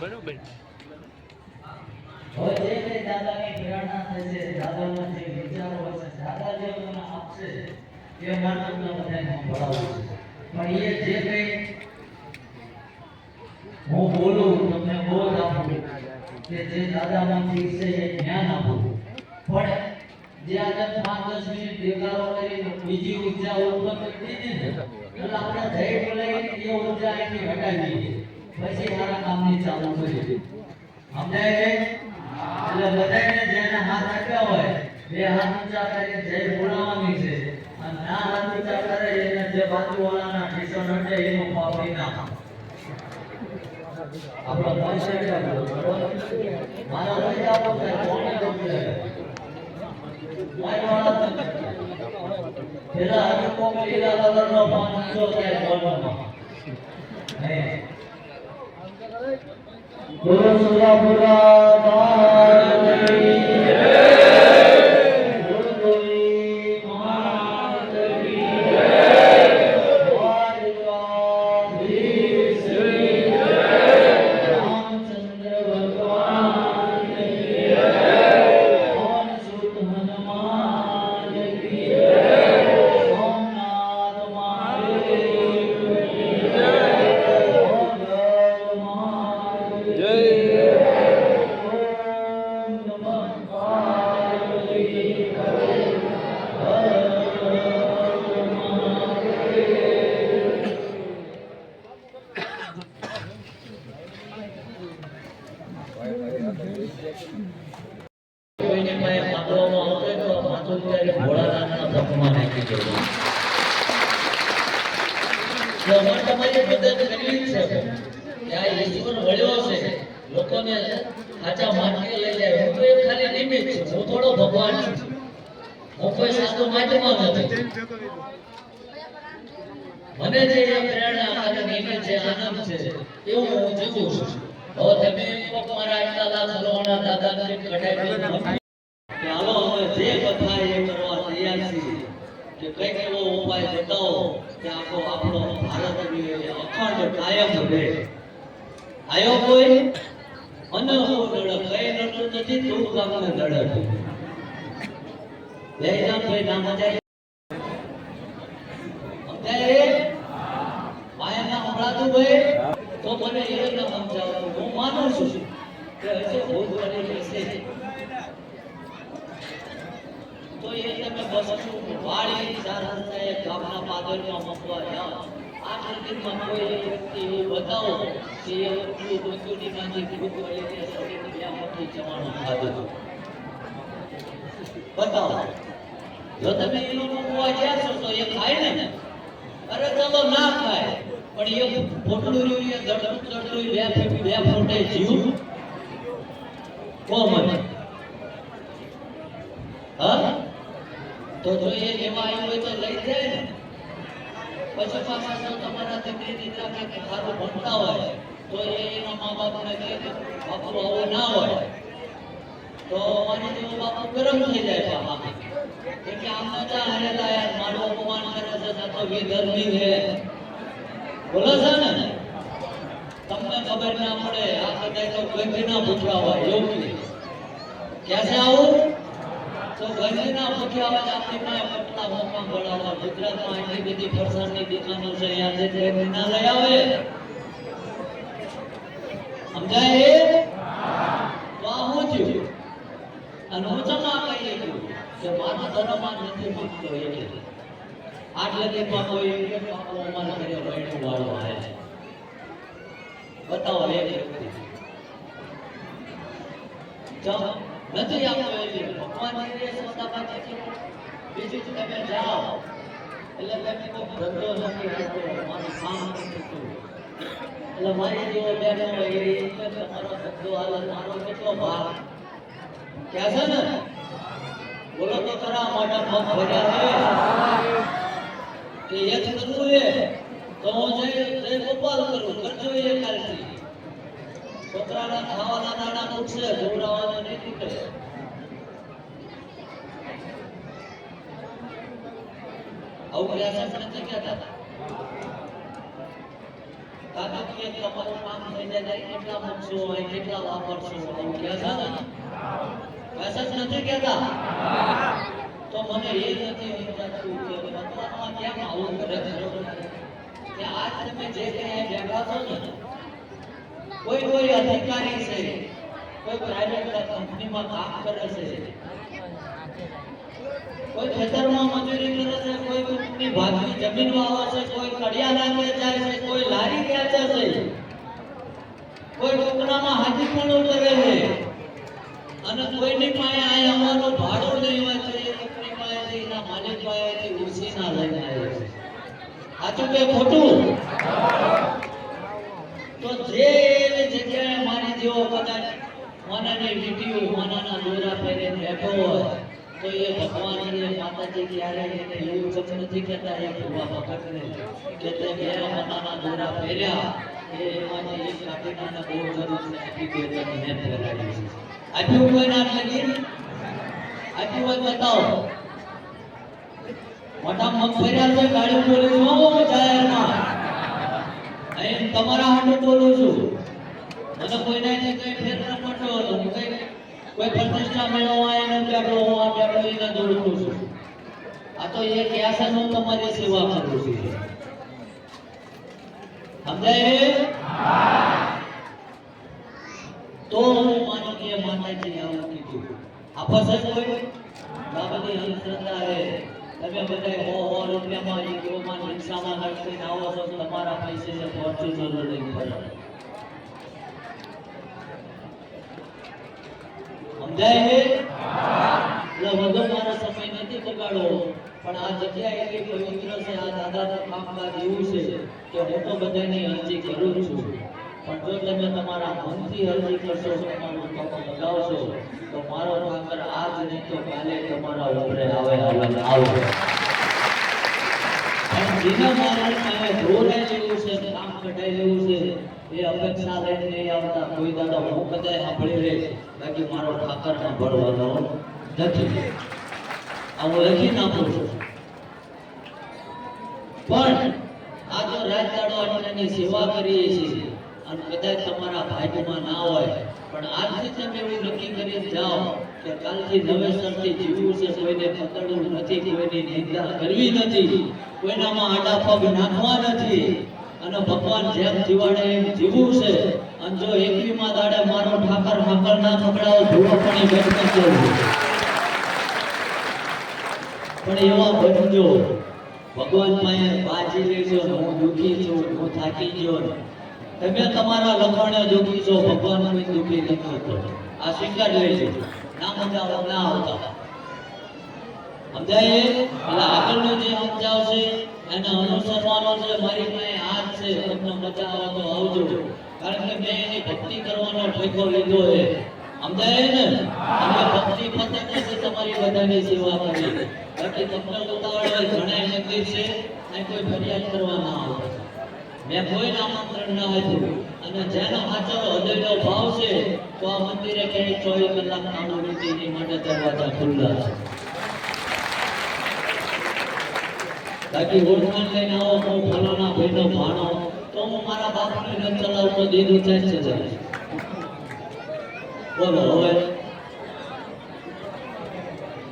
બરોબર. હવે જે કંઈ દાદાની પ્રેરણા થશે દાદાના જે વિચારો હશે દાદા જે મને આપશે એ માટે તમને બધાને ભણાવું છે. પણ એ જે કઈ હું બોલું તમને બોધ આપું કે જે દાદામાંથી છે એ જ્ઞાન આપું. પણ જે આજે પાંચ મિનિટ ભેગારો કરીને બીજી ઊર્જા ઉત્પન્ન કરી દે એટલે આપણે જય બોલાવી એ ઊર્જા અહીંથી હટાવી પછી મારા કામની ચાલુ કરી દે અમને એટલે બધાને જેના હાથ આપ્યા હોય, બે હાથ ઊંચા કરીને જય બોલાવવાની છે. અને ના હાથ ઊંચા કરે એને જે બાજુવાળાના ટીશન હટે એનું પાપડી ના આપણો પૈસા મારા પૈસા આપો કે કોને ગમશે પેલા હજુ કોક લીલા કલરનો પાન ઊંચો થાય બોલવામાં નહીં બોલો સુરાપુરા માતની લોકોને સાચા માર્ગે લઈ જાય. હું તો એક ખાલી નિમિત્ત છું. હું થોડો ભગવાન છું. હું કોઈ સાચો માધ્યમાં નથી. મને જે પ્રેરણા અને નિમિત્ત છે આનંદ છે એવું હું જીવું છું. હવે તમે મારા આટલા લાખ હલવાના દાદાને કઢાઈ દો. કે હાલો અમે જે કથા એ કરવા તૈયાર છીએ કે કંઈક એવો ઉપાય બતાવો કે આખો આપણો ભારત અખંડ કાયમ રહે. આયો કોઈ? અને નડક કઈ નડતું નથી તું નડક લઈ જામ ભાઈ નામ જાય સમજાય માયા ના સંભળાતું ભાઈ તો મને એ ન સમજાવતું હું માનું છું કે હશે કરી હશે તો એ તમે છું વાળી, સારા ગામના પાદરમાં મૂકવા જાઓ આ મંદિરમાં કોઈ વ્યક્તિ એવું બતાવો કે એ વ્યક્તિ ગોચુડીમાંથી ભૂત વળે તે બે જવાનું ખાધું હતું. બતાવો જો તમે મૂકવા ગયા છો તો એ ખાય ને અરે ચલો ના ખાય પણ એ પોટલું રહ્યું એ દડતું દડતું બે ફૂટ બે ફૂટે જીવ કોમન હા તો જો એ લેવા આવ્યું હોય તો લઈ જાય ને પછી પાછા જો તમારા દીકરી દીકરા કે સારું ભણતા હોય, તો એ એના મા બાપને કહે કે બાપુ આવો ના હોય. તો અમારી જેવો બાપુ ગરમ થઈ જાય પાપા કેમ કે આમને નતા હારેલા યાર, મારું અપમાન કરે છે તો વિધર્મી છે. બોલો છે ને? તમને ખબર ના પડે, આ બધા તો ગંજના પૂછવા હોય, એવું ક્યાં છે આવું? તો ગંજના ભૂખ્યા હોય આપણી પાસે ગુજરાતમાં એટલી બધી ફરસાણની દુકાનો છે, અહીંયા જે ગંજના લઈ આવે. સમજાય? એ તો આ હું થયું? અને હું ચમા કહીએ છું કે નથી માંગતો એટલે આટલે બહેનું વાળો આવે છે. બતાવો એક ચમ નથી આપતો એટલે ભગવાન એ પાસે છે. બીજું તમે જાઓ. એટલે તમે કોઈ ધંધો નથી કરતો મારું કામ નથી થતું. એટલે મારી જેવો બેઠો હોય એટલે મારો ધંધો હાલે. મારો કેટલો ભાગ ક્યાં છે ને? બોલો તો ખરા મોટા પગ ભર્યા છે. કે એક કરવું એ તો હું જય જય ગોપાલ કરું. કરજો એ. છોકરાના ખાવાના દાણા મૂકશે જોવડાવવાના નહીં નીકળે. આવું પ્રયાસ જ નથી કહેતા? તો મને એ નથી આજ તમે જે કંઈ ભેગા છો ને કોઈ કોઈ અધિકારી છે, કોઈ પ્રાઇવેટ કંપનીમાં કામ કરે છે, કોઈ ખેતરમાં મજૂરી કરે છે, કોઈ કોઈની ભાગની જમીન વાવે છે કોઈ કડિયા લાગે જાય છે, કોઈ લારી ખેંચે છે, કોઈ ટુકડામાં હાજી પણ કરે છે, અને કોઈની પાસે આ અમારું ભાડું હોય છે કંપની પાસેથી એના માલિક પાસેથી ઉછીના લઈને આવે છે. સાચું કે ખોટું? તો જે જેવો કદાચ માનાની વીટીઓ માનાના દોરા પહેરીને બેઠો હોય, તો એ ભગવાન અને માતાજી ક્યારે એને એવું જ નથી કહેતા, એ ભગવા ભગતને કે તે બે માનાના દોરા પહેર્યા એમાંથી એક કાઢીને બહુ જરૂર છે આપી દે તો મેં પહેરાવી છે. આપ્યું કોઈ ના લગી આપ્યું હોય બતાવો. મોટા મગ ફેર્યા તો ગાડી બોલી જાહેરમાં. અહીં તમારા હાટુ બોલું છું. મને કોઈને ને કઈ ક્ષેત્ર ન હતો કઈ કોઈ પ્રતિષ્ઠા મેળવવા એને આપણે હું આપણે આપણે એને દોડું છું. આ તો એક ક્યાં હું તમારી સેવા કરું છું. સમજાય તો હું માનનીય માતાજી આવું કીધું આપસ જ કોઈ બાબતે અંધશ્રદ્ધા છે. તમે બધા હો હો, રૂપિયામાં, એક કિલોમાં રિક્ષામાં લટકીને આવો છો તમારા પૈસે ફોર્ચ્યુનર નહીં ફરો સમજાય છે એટલે વધુ સમય નથી બગાડવો પણ આ જગ્યા એટલી પવિત્ર છે, આ દાદાનું કામકાજ એવું છે કે હું તો બધાની અરજી કરું છું. પણ જો તમે તમારા મનથી અરજી કરશો, તમારું કામ લગાવશો, તો મારો ઠાકર આજ નહીં તો કાલે તમારા ઉપરે આવે આવે આવે પણ જેના મારા પાસે ધોરાઈ જેવું છે, કામ નથી. આ હું લખી નાખું પણ આ તો રાત દાડો સેવા કરીએ છીએ. અને કદાચ તમારા ભાગ્યમાં ના હોય, પણ આજથી તમે એવું નક્કી કરીને જાઓ કે કાલથી નવેસરથી જીવવું છે, કોઈને પકડવું નથી, કોઈની નિંદા કરવી નથી, કોઈનામાં આડા પગ નાખવા નથી. અને ભગવાન જેમ જીવાડે એમ જીવવું છે. અને જો એકવીમાં દાડે મારો ઠાકર ઠાકર ના પકડાવો ધૂળો પણ બેઠક કરવું પણ એવા બનજો ભગવાન પાસે બાજી લેજો, હું દુખી છું, હું થાકી ગયો. તમે તમારા લખાણ્યા જોગી છો ભગવાન કોઈ દુઃખી નથી હોતો આ સ્વીકાર છે ના મજા ના આવતા. સમજાય એટલે આગળનું જે સમજાવશે એને અનુસરવાનો છે, મારી પાસે હાથ છે, તમને મજા તો આવજો. કારણ કે મેં એની ભક્તિ કરવાનો ઠેકો લીધો છે. સમજાય ને? અને ભક્તિ પતે છે તમારી બધાની સેવા કરી બાકી તમને ઉતાવળ હોય, ઘણા મંદિર છે અને કોઈ ફરિયાદ કરવા ના આવે. મેં કોઈ આમંત્રણ ન હતું અને જેનો સાચો હૃદયનો ભાવ છે, તો આ મંદિરે ક્યાંય ચોવીસ કલાક કામ નથી એની માટે દરવાજા ખુલ્લા છે. બાકી ઓળખાણ લઈને આવો હું ફલાણા ભાઈનો ભાણો. તો હું મારા બાપને ન ચલાવતો દીધ ઊંચાઈ છે બોલો, હવે.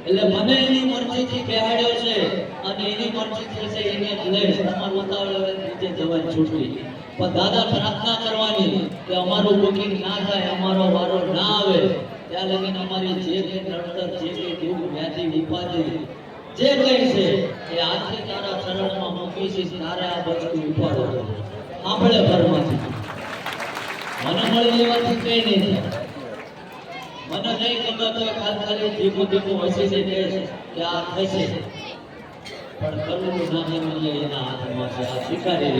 એટલે મને એની મરજીથી બેહાડ્યો છે. અને એની મરજીથી છે, એને જ લઈશ તમારું ઉતાવળ નીચે જવા છૂટવી પણ દાદા પ્રાર્થના કરવાની કે અમારું બુકિંગ ના થાય, અમારો વારો ના આવે, ત્યાં લગીને અમારી જે કંઈ નડતર, જે કંઈ દુઃખ, વ્યાધિ, ઉપાધિ જે કંઈ છે, એ આજથી તારા શરણમાં મૂકી તારે આ બધું ઉપાડો. આપણે ઘરમાંથી. મને મળી લેવાથી કઈ નહીં મને નહીં ગમે તો ખાલી ખાલી ધીમું ધીમું હસી છે કે આ થશે. પણ કરવું ના કરવું એના હાથમાં છે આ સ્વીકારી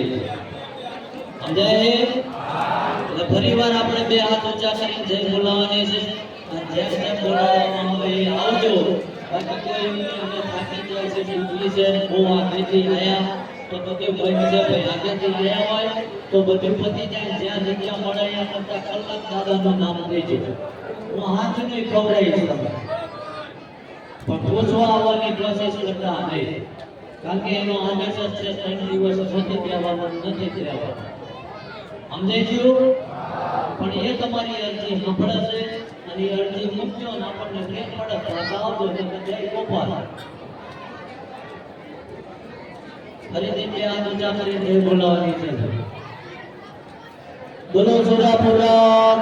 આપણે બે હાથ ઊંચા કરીને જય છે જેમ જેમ એ આવજો બાકી આયા તો બધું ભાઈ ભાઈ આગળથી આવ્યા તો બધું પતી જાય જ્યાં જગ્યા મળે ત્યાં કરતા કલાક દાદાનું નામ દેજો હું હાથ નહીં ખવડાવીશ તમને પણ પૂછવા આવવાની પ્રોસેસ કરતા નહીં કારણ કે એનો આદેશ છે, ત્રણ દિવસ સતત રહેવાનું નથી જ સમજાય ગયું? પણ એ તમારી અરજી સાંભળે અને એ અરજી મૂકજો ને આપણને પ્રેમ પડે પાછા આવજો એટલે જય ગોપાલ ફરીથી બે હાથ ઊંચા કરી જય બોલાવવાની છે. બોલો, સુરાપુરા